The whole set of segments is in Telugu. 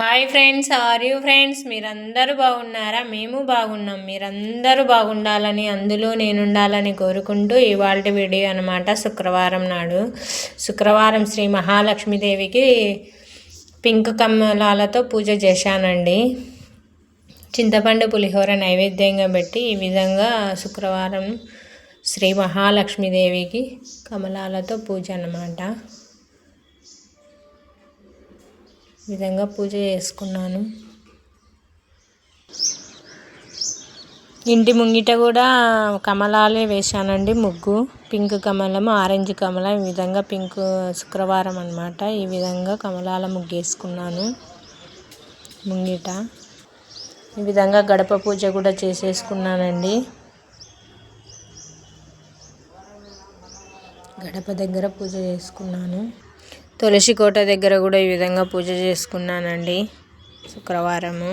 Hi friends are you friends మీరందరూ బాగున్నారా? మేము బాగున్నాం. మీరందరూ బాగుండాలని అందులో నేను ఉండాలని కోరుకుంటూ ఇవాళ వీడియో అనమాట శుక్రవారం నాడు. శుక్రవారం శ్రీ మహాలక్ష్మీదేవికి పింక్ కమ్మలాలతో పూజ చేశానండి. చింతపండు పులిహోర నైవేద్యంగా పెట్టి ఈ విధంగా శుక్రవారం శ్రీ మహాలక్ష్మీదేవికి కమలాలతో పూజ అన్నమాట. విధంగా పూజ చేసుకున్నాను. ఇంటి ముంగిట కూడా కమలాలే వేశానండి ముగ్గు. పింక్ కమలం ఆరెంజ్ కమలం ఈ విధంగా పింక్ శుక్రవారం అనమాట ఈ విధంగా కమలాల ముగ్గు వేసుకున్నాను ముంగిట. ఈ విధంగా గడప పూజ కూడా చేసేసుకున్నానండి. గడప దగ్గర పూజ చేసుకున్నాను. తులసి కోట దగ్గర కూడా ఈ విధంగా పూజ చేసుకున్నానండి. శుక్రవారము.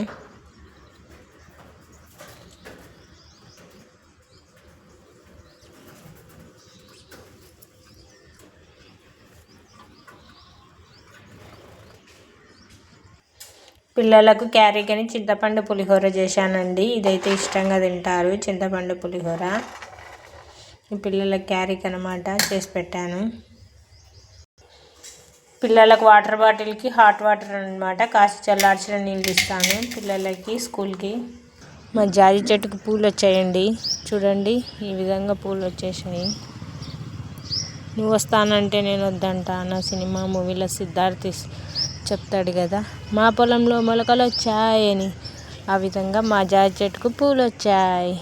పిల్లలకు క్యారీ కానీ చింతపండు పులిహోర చేశానండి. ఇదైతే ఇష్టంగా తింటారు చింతపండు పులిహోర. పిల్లల క్యారీ అనమాట చేసి పెట్టాను. పిల్లలకు వాటర్ బాటిల్కి హాట్ వాటర్ అనమాట కాసి చల్లార్చిన నీళ్ళు ఇస్తాను పిల్లలకి స్కూల్కి. మా జాజి చెట్టుకు పూలు వచ్చాయండి. చూడండి ఈ విధంగా పూలు వచ్చేసాయి నువ్వు వస్తానంటే నేను వద్దంట నా సినిమా మూవీలో సిద్ధార్థి చెప్తాడు కదా. మా పొలంలో మొలకలు వచ్చాయని. ఆ విధంగా మా జాజి చెట్టుకు పూలు వచ్చాయి.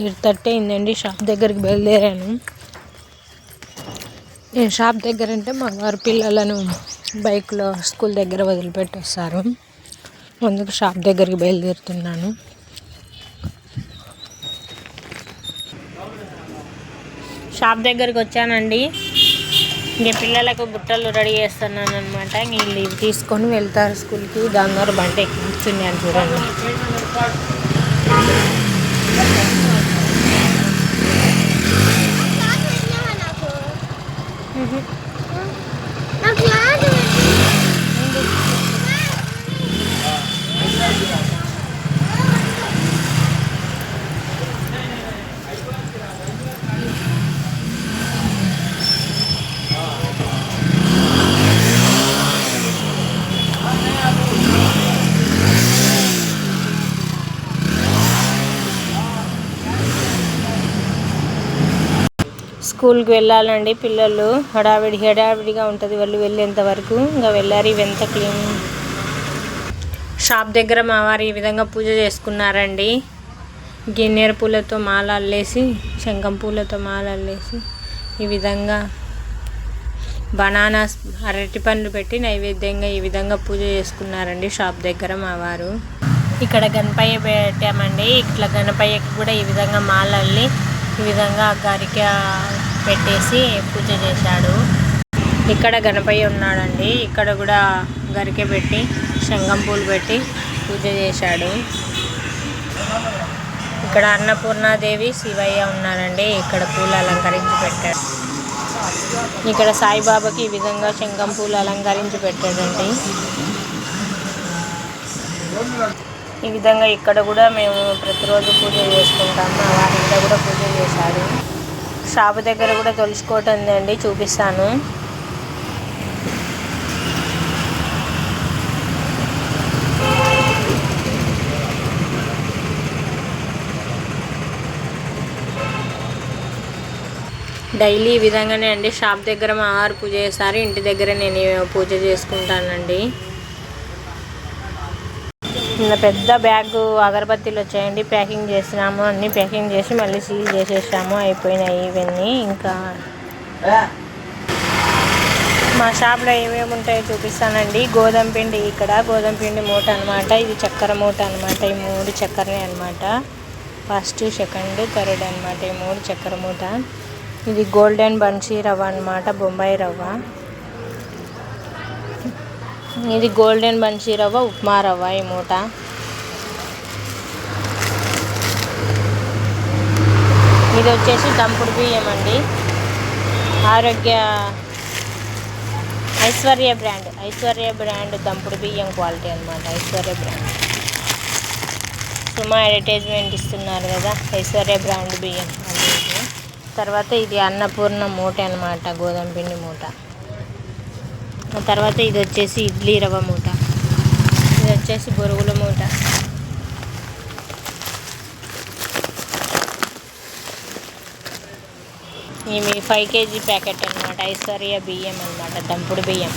ఎయిట్ థర్టీ అయిందండి షాప్ దగ్గరికి బయలుదేరాను. నేను షాప్ దగ్గర అంటే మా పిల్లలను బైక్లో స్కూల్ దగ్గర వదిలిపెట్టి వస్తారు అందుకు షాప్ దగ్గరికి బయలుదేరుతున్నాను. షాప్ దగ్గరికి వచ్చానండి. ఇంకా పిల్లలకు బుట్టలు రెడీ చేస్తున్నాను అనమాట వీళ్ళు తీసుకొని వెళ్తారు స్కూల్కి. దాని ద్వారా బండి ఎక్కి అని చూడండి స్కూల్కి వెళ్ళాలండి పిల్లలు. హడావిడి హడావిడిగా ఉంటుంది వాళ్ళు వెళ్ళేంత వరకు. ఇంకా వెళ్ళారు ఇవంతా క్లీన్. షాప్ దగ్గర మా వారు ఈ విధంగా పూజ చేసుకున్నారండి. గిన్నెర పూలతో మాల అల్లేసి శంఖం పూలతో మాల అల్లేసి ఈ విధంగా బనానాస్ అరటి పండ్లు పెట్టి నైవేద్యంగా ఈ విధంగా పూజ చేసుకున్నారండి షాప్ దగ్గర మా వారు. ఇక్కడ గణపయ్య పెట్టామండి. ఇట్లా గణపయ్యకి కూడా ఈ విధంగా మాల అల్లి ఈ విధంగా గరిక పెట్టేసి పూజ చేశాడు. ఇక్కడ గణపయ్య ఉన్నాడండి. ఇక్కడ కూడా గరికె పెట్టి శంగం పూలు పెట్టి పూజ చేశాడు. ఇక్కడ అన్నపూర్ణాదేవి శివయ్య ఉన్నారండి. ఇక్కడ పూలు అలంకరించి పెట్టాడు ఇక్కడ సాయిబాబాకి ఈ విధంగా శంఖం పూలు అలంకరించి పెట్టాడండి. ఈ విధంగా ఇక్కడ కూడా మేము ప్రతిరోజు పూజ చేసుకుంటాము. అలా వారింట్లో కూడా పూజ చేశాడు. షాపు దగ్గర కూడా తొలుచుకోవటం చూపిస్తాను. డైలీ ఈ విధంగానే అండి షాప్ దగ్గర మా వారు పూజ చేస్తారు ఇంటి దగ్గర నేను పూజ చేసుకుంటానండి. ఇలా పెద్ద బ్యాగ్ అగరబత్తీలు వచ్చాయండి. ప్యాకింగ్ చేసినాము. అన్నీ ప్యాకింగ్ చేసి మళ్ళీ సీల్ చేసేసాము. అయిపోయినాయి ఇవన్నీ. ఇంకా మా షాప్లో ఏమేమి ఉంటాయో చూపిస్తానండి. గోధుమ పిండి ఇక్కడ. గోధుమ పిండి మూట అనమాట ఇది చక్కెర మూట అనమాట ఈ మూడు చక్కెరనే అనమాట ఫస్ట్ సెకండ్ థర్డ్ అనమాట ఈ మూడు చక్కెర మూట. ఇది గోల్డెన్ బన్సీ రవ్వ అనమాట బొంబాయి రవ్వ. ఇది గోల్డెన్ బన్సీ రవ్వ ఉప్మా రవ్వ ఈ మూట. ఇది వచ్చేసి దంపుడు బియ్యం అండి. ఆరోగ్య ఐశ్వర్య బ్రాండ్ ఐశ్వర్య బ్రాండ్ దంపుడు బియ్యం క్వాలిటీ అనమాట ఐశ్వర్య బ్రాండ్. సుమా అడ్వర్టైజ్మెంట్ ఇస్తున్నారు కదా ఐశ్వర్య బ్రాండ్ బియ్యం. తర్వాత ఇది అన్నపూర్ణ మూట అనమాట గోధుమ పిండి మూట. తర్వాత ఇది వచ్చేసి ఇడ్లీ రవ్వ మూట ఇది వచ్చేసి బొరుగుల మూట ఇవి ఫైవ్ కేజీ ప్యాకెట్ అనమాట ఐశ్వర్య బియ్యం అనమాట దంపుడు బియ్యం.